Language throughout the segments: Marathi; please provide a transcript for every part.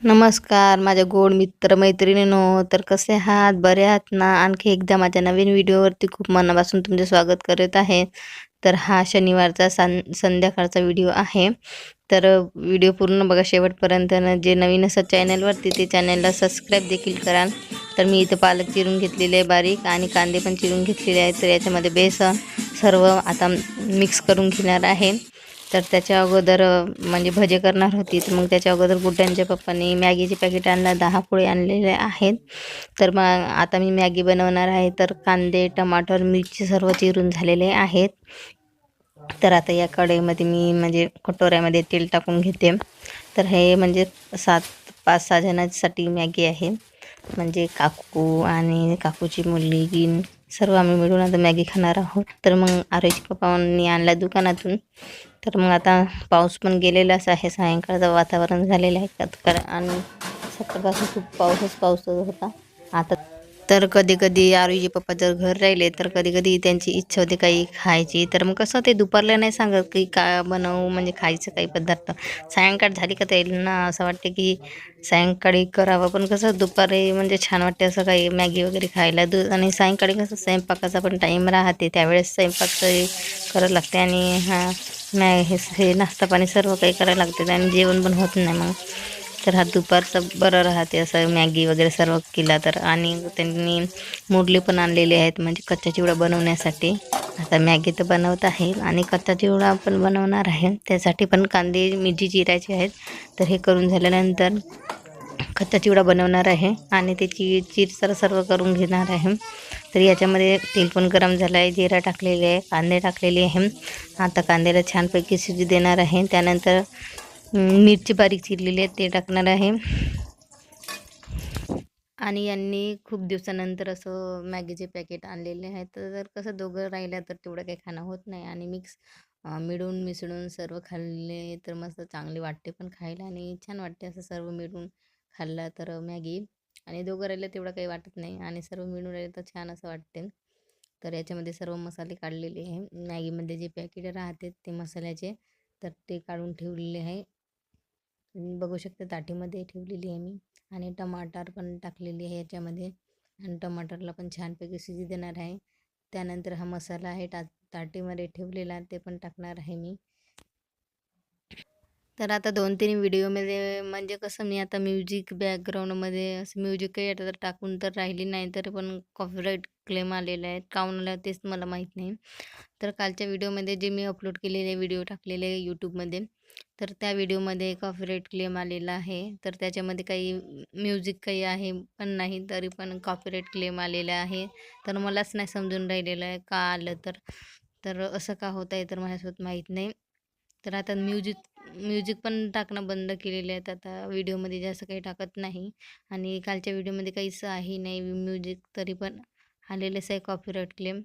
नमस्कार माझ्या गोड मित्र मैत्रिणीनो तर कसे आहात? बरे आहात ना? आणखी एकदा माझ्या नवीन व्हिडिओवरती खूप मनापासून तुमचे स्वागत करत आहे. तर हा शनिवारचा सं संध्याकाळचा व्हिडिओ आहे. तर व्हिडिओ पूर्ण बघा शेवटपर्यंत. जे नवीन असं चॅनलवरती ते चॅनलला सबस्क्राईब देखील कराल तर मी इथं पालक चिरून घेतलेले आहे बारीक आणि कांदे पण चिरून घेतलेले आहेत. तर याच्यामध्ये बेसन सर्व आता मिक्स करून घेणार आहे. तर त्याच्या अगोदर म्हणजे भजे करणार होती तर मग त्याच्या अगोदर गुड्ड्यांच्या पप्पांनी मॅगीचे पॅकेट आणलं दहा पोळे आणलेले आहेत. तर मग आता मी मॅगी बनवणार आहे तर कांदे टमाटर मिरची सर्व चिरून झालेले आहेत. तर आता या कढईमध्ये मी म्हणजे कटोऱ्यामध्ये तेल टाकून घेते. तर हे म्हणजे सात पाच सहा जणांसाठी मॅगी आहे. म्हणजे काकू आणि काकूची मुलगी सर्व आम्ही मिळून आता मॅगी खाणार आहोत. तर मग आरोची पप्पांनी आणला दुकानातून. तर मग आता पाऊस पण गेलेलाच आहे. सायंकाळचं वातावरण झालेलं आहे. कारण आणि सकाळपासून खूप पाऊसच पाऊस होता. आता तर कधी कधी आरुजी पप्पा जर घर राहिले तर कधी कधी त्यांची इच्छा होते काही खायची. तर मग कसं ते दुपारला नाही सांगत की का बनवू म्हणजे खायचं काही पदार्थ. सायंकाळ झाली का त्यांना ना असं वाटते की सायंकाळी करावं. पण कसं दुपारी म्हणजे छान वाटते असं काही मॅगी वगैरे खायला. दू आणि सायंकाळी कसं स्वयंपाकाचा पण टाईम राहते. त्यावेळेस स्वयंपाक करावं लागते आणि हा मॅ हे हे नाश्ता पाणी सर्व काही करायला लागते आणि जेवण पण होत नाही मग. तर हा दुपारचं बरं राहते असं मॅगी वगैरे सर्व केला तर. आणि त्यांनी मुरली पण आणलेली आहेत म्हणजे कच्चा चिवडा बनवण्यासाठी. आता मॅगी तर बनवत आहे आणि कच्चा चिवडा पण बनवणार आहे. त्यासाठी पण कांदे मिरची चिरायचे आहेत. तर हे करून झाल्यानंतर कच्चा चिवडा बनवणार आहे आणि त्याची चिरसर सर्व करून घेणार आहे. तर याच्यामध्ये तेल पण गरम झालं आहे जिरा टाकलेले आहे कांदे टाकलेले आहे. आता कांद्याला छानपैकी शिजू देणार आहे. त्यानंतर मिरची बारीक चिरलेली आहे ते टाकणार आहे. आणि यांनी खूप दिवसानंतर असं मॅगीचे पॅकेट आणलेले आहेत. तर जर कसं दोघं राहिलं तर तेवढं काही खाणं होत नाही. आणि मिक्स मिळून मिसळून सर्व खाल्ले तर मस्त चांगले वाटते पण खायला. आणि छान वाटते असं सर्व मिळून खाल्लं तर मॅगी. आणि दोघं राहिलं तेवढं काही वाटत नाही. आणि सर्व मिळून राहिलं तर छान असं वाटते. तर याच्यामध्ये सर्व मसाले काढलेले आहे. मॅगीमध्ये जे पॅकेट राहते ते मसाल्याचे तर ते काढून ठेवलेले आहे. बघू शकता ताटीमध्ये ठेवलेली आहे मी आणि टमाटर पण टाकलेली आहे याच्यामध्ये आणि टमाटरला पण छानपैकी शिजी देणार आहे. त्यानंतर हा मसाला आहे टा ताटीमध्ये ठेवलेला ते पण टाकणार आहे मी. तर आता दोन तीन व्हिडिओमध्ये म्हणजे कसं मी आता म्युझिक बॅकग्राऊंडमध्ये असं म्युझिक काही आता तर टाकून तर राहिली नाही तर पण कॉपीराईट क्लेम आलेला आहे काऊन आला तेच मला माहीत नाही. तर कालच्या व्हिडिओमध्ये जे मी अपलोड केलेले व्हिडिओ टाकलेले यूट्यूबमध्ये तर त्या व्हिडिओमध्ये कॉपीराईट क्लेम आलेला आहे. तर त्याच्यामध्ये काही म्युझिक काही आहे पण नाही तरी पण कॉपीराईट क्लेम आलेला आहे. तर मलाच नाही समजून राहिलेलं आहे का आलं तर. तर असं का होत आहे तर माझ्यासोबत माहीत नाही. तर आता म्युझिक म्युझिक पण टाकणं बंद केलेले आहेत आता व्हिडिओमध्ये जास्त काही टाकत नाही. आणि कालच्या व्हिडिओमध्ये काहीच आहे नाही म्युझिक तरी पण आलेलंच आहे कॉपीराईट क्लेम.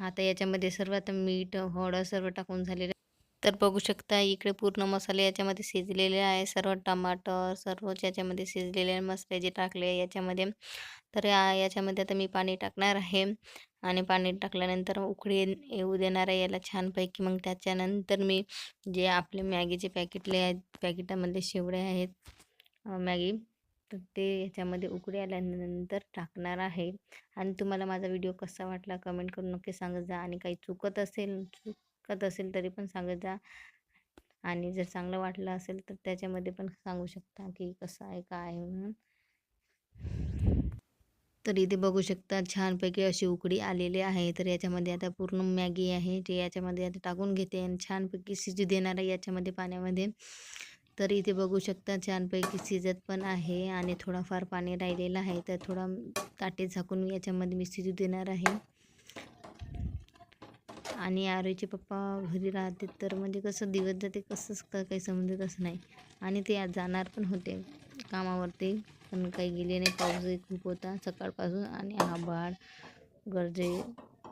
आता याच्यामध्ये सर्व आता मीठ हळद सर्व टाकून झालेलं तर बघू शकता इकडे पूर्ण मसाले याच्यामध्ये शिजलेले आहे. सर्व टमाटर सर्व याच्यामध्ये शिजलेले मसाले जे टाकले याच्यामध्ये. तर याच्यामध्ये आता मी पाणी टाकणार आहे. आणि पाणी टाकल्यानंतर उकळी येऊ देणार आहे याला छानपैकी. मग त्याच्यानंतर मी जे आपले मॅगीचे पॅकेटले आहेत पॅकेटामधले शेवडे आहेत मॅगी तर ते याच्यामध्ये उकळी आल्यानंतर टाकणार आहे. आणि तुम्हाला माझा व्हिडिओ कसा वाटला कमेंट करून नक्की सांगत जा. आणि काही चुकत असेल चुक कत असेल तरी पण सांगत जा. आणि जर चांगलं वाटलं असेल तर त्याच्यामध्ये पण सांगू शकता की कसं आहे काय आहे म्हणून. तर इथे बघू शकता छानपैकी अशी उकडी आलेली आहे. तर याच्यामध्ये आता पूर्ण मॅगी आहे जे याच्यामध्ये आता टाकून घेते आणि छानपैकी शिजू देणार आहे याच्यामध्ये पाण्यामध्ये. तर इथे बघू शकता छानपैकी शिजत पण आहे आणि थोडाफार पाणी राहिलेलं आहे. तर थोडा ताटे झाकून याच्यामध्ये मी शिजू देणार आहे. आणि आरोचे पप्पा घरी राहते तर म्हणजे कसं दिवस जाते कसंच काही समजतच नाही. आणि ते आज जाणार पण होते कामावरती पण काही गेले नाही. पाऊसही खूप होता सकाळपासून आणि आभाळ गरजे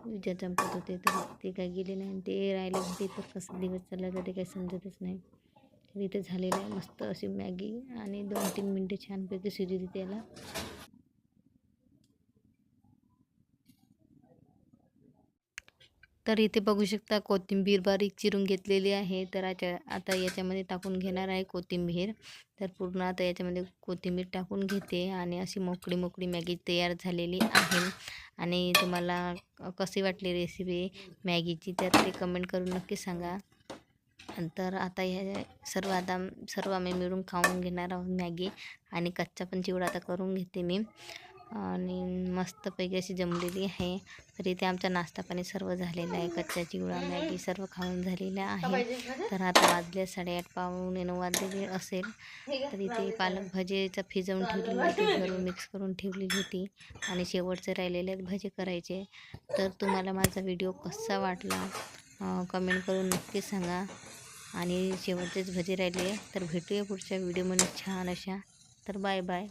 विचार चमकत होते तर ते काही गेले नाही. ते राहिले होते तर कसं दिवस चालला जाते काही समजतच नाही. तर इथे झालेलं आहे मस्त अशी मॅगी आणि दोन तीन मिनटे छानपैकी शिजू त्याला. तर इथे बघू शकता कोथिंबीर बारीक चिरून घेतलेली आहे. तर आता आता याच्यामध्ये टाकून घेणार आहे कोथिंबीर. तर पूर्ण आता याच्यामध्ये कोथिंबीर टाकून घेते आणि अशी मोकळी मोकळी मॅगी तयार झालेली आहे. आणि तुम्हाला कशी वाटली रेसिपी मॅगीची तर ते कमेंट करून नक्की सांगा. तर आता ह्या सर्व आता सर्व आम्ही मिळून खाऊन घेणार आहोत मॅगी. आणि कच्चा पण चिवडा आता करून घेते मी. आणि मस्तपैकी अशी जमलेली आहे. तर इथे आमचा नाश्ता पाणी सर्व झालेला आहे. कच्चा चिवडा मॅगी सर्व खाऊन झालेला आहे. तर आता वाजले साडेआठ पावणे नऊ वाजलेले असेल. तर इथे पालक भजेचं फिजवून ठेवलेली होती. घरून मिक्स करून ठेवलेली होती. आणि शेवटचे राहिलेले भजे करायचे. तर तुम्हाला माझा व्हिडिओ कसा वाटला कमेंट करून नक्की सांगा. आणि शेवटचेच भजे राहिले तर भेटूया पुढच्या व्हिडिओमध्ये छान अशा. तर बाय बाय